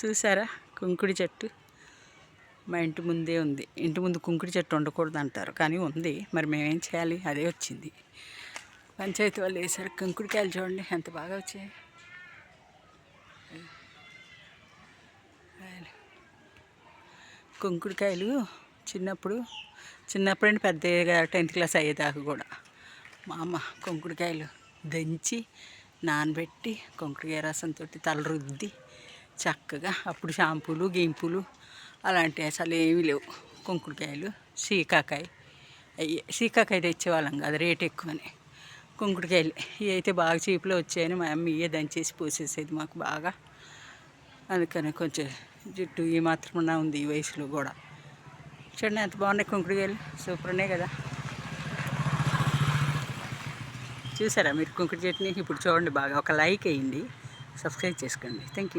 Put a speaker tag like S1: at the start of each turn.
S1: చూసారా? కుంకుడి చెట్టు. మా ఇంటి ముందే ఉంది. ఇంటి ముందు కుంకుడి చెట్టు ఉండకూడదు అంటారు కానీ ఉంది. మరి మేమేం చేయాలి? అదే వచ్చింది. పంచాయతీ వాళ్ళు వేసారు కుంకుడికాయలు చూడండి. ఎంత బాగా వచ్చాయి. కుంకుడికాయలు చిన్నప్పుడు చిన్నప్పుడు పెద్దగా టెన్త్ క్లాస్ అయ్యేదాకా కూడా. మా అమ్మ కుంకుడికాయలు దంచి నానబెట్టి కుంకుడికాయ రసంతో తల రుద్ది చక్కగా అప్పుడు షాంపూలు గింపులు అలాంటివి అసలు ఏమీ లేవు. కుంకుడుకాయలు సీకాకాయ. అయ్యి సీకాకాయ తెచ్చేవాళ్ళం కాదు రేట్ ఎక్కువని. కుంకుడుకాయలు ఇవి అయితే బాగా చీపులో వచ్చాయని మా అమ్మ ఇవే దంచేసి పోసేసేది మాకు బాగా. అందుకని కొంచెం జుట్టు ఈ మాత్రమన్నా ఉంది ఈ వయసులో కూడా. చూడండి ఎంత బాగున్నాయి కుంకుడుకాయలు. సూపర్ ఉన్నాయి కదా. చూసారా మీరు కుంకుడు చెట్టుని ఇప్పుడు చూడండి బాగా. ఒక లైక్ వేయండి. సబ్స్క్రైబ్ చేసుకోండి. Thank you